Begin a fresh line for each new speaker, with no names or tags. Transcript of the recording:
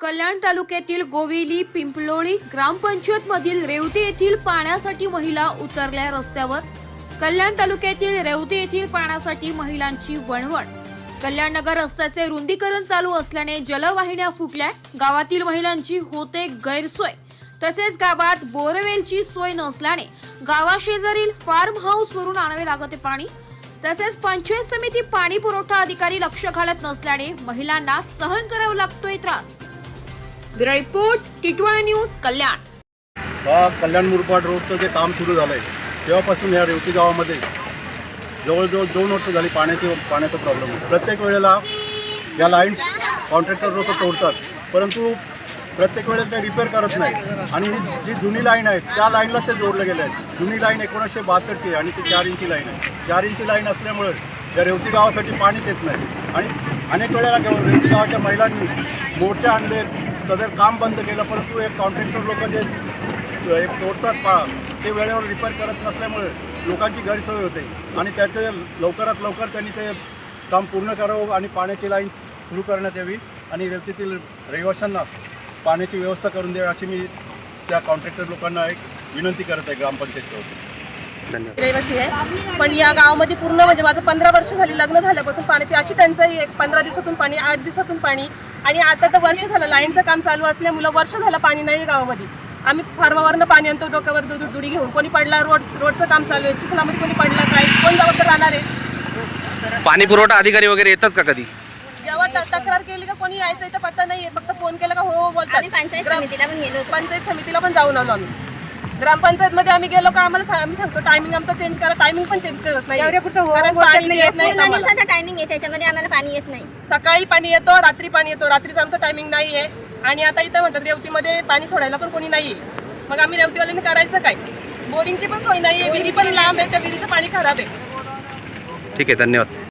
कल्याण तालुक्यातील गोविली पिंपलोळी ग्रामपंचायत मधील रेवती येथील पाण्यासाठी महिला उतरल्या रस्त्यावर. कल्याण तालुक्यातील रेवती येथील पाण्यासाठी महिलांची वणवण. कल्याण नगर रस्त्याचे रुंदीकरण चालू असल्याने जलवाहिन्या फुटल्या. गावातील महिलांची होते गैरसोय. तसेच गावात बोरवेलची सोय नसल्याने गावाशेजारील फार्म हाऊस वरून आणावे लागते पाणी. तसेच पंचायत समिती पाणी पुरवठा अधिकारी लक्ष घालत नसल्याने महिलांना सहन करावा लागतोय त्रास. Bureau report Titwala news Kalyan.
हा कल्याण मुरपाड रोडचं जे काम सुरू झालं आहे तेव्हापासून या रेवती गावामध्ये जवळजवळ दोन वर्ष झाली पाण्याची पाण्याचा प्रॉब्लेम प्रत्येक वेळेला या लाईन कॉन्ट्रॅक्टर लोक तोडतात परंतु प्रत्येक वेळेला ते रिपेअर करत नाही. आणि ही जी जुनी लाईन आहे त्या लाईनलाच ते जोडलं गेलं आहे जुनी लाईन एकोणीसशे बहात्तरची आणि ती चार इंची लाईन आहे. चार इंची लाईन असल्यामुळे या रेवती गावासाठी पाणीच येत नाही. आणि अनेक वेळेला रेवती गावाच्या महिलांनी मोर्चा आणले सदर काम बंद केलं परंतु एक कॉन्ट्रॅक्टर लोक जे एक तोडतात पा ते वेळेवर रिपेअर करत नसल्यामुळे लोकांची गैरसोय होते. आणि त्याचे लवकरात लवकर त्यांनी ते काम पूर्ण करावं आणि पाण्याची लाईन सुरू करण्यात यावी आणि रेवतीतील रहिवाशांना पाण्याची व्यवस्था करून द्यावी अशी मी त्या कॉन्ट्रॅक्टर लोकांना एक विनंती करत आहे
ग्रामपंचायतीवरती
रहिवासी आहे पण या गावामध्ये पूर्ण म्हणजे माझं पंधरा वर्ष झाली लग्न झाल्यापासून पाण्याची अशी टंचाई आहे. पंधरा दिवसातून पाणी आठ दिवसातून पाणी. आणि आता तर वर्ष झालं लाईनचं काम चालू असल्यामुळं वर्ष झालं पाणी नाही गावामध्ये. आम्ही फार्मावरनं पाणी आणतो डोक्यावर दूध दुडी घेऊन. कोणी पडला रोड रोडचं काम चालू आहे. चिखलामध्ये कोणी पडलं काय? कोण जबाबदार राहणार आहे?
पाणी पुरवठा अधिकारी वगैरे येतात का कधी?
जेव्हा तक्रार केली का कोणी यायचं इथं पत्ता नाही फक्त फोन केला का हो हो बोलतात.
आम्ही पंचायत
ग्राम-
समितीला पण गेलो होतो.
पंचायत समितीला पण जाऊन आलो आम्ही. ग्रामपंचायत मध्ये आम्ही गेलो का आम्हाला सा- आम्ही सांगतो टायमिंग आमचा चेंज करा टायमिंग पण चेंज करत नाही. कारण पाणी देत नाही
पूर्ण
आम्हाला.
दिवसाचा टायमिंग आहे त्याच्यामध्ये आम्हाला पाणी येत नाही.
सकाळी पाणी येतो रात्री पाणी येतो रात्रीचं आमचं टायमिंग नाही आहे. आणि आता इथं म्हणतात रेवतीमध्ये पाणी सोडायला पण कोणी नाही आहे मग आम्ही रेवतीवाल्यांनी करायचं काय? बोरिंगची पण सोय नाही आहे विहिरी पण लांब आहे त्या विहिरीचं पाणी खराब आहे.
ठीक आहे धन्यवाद.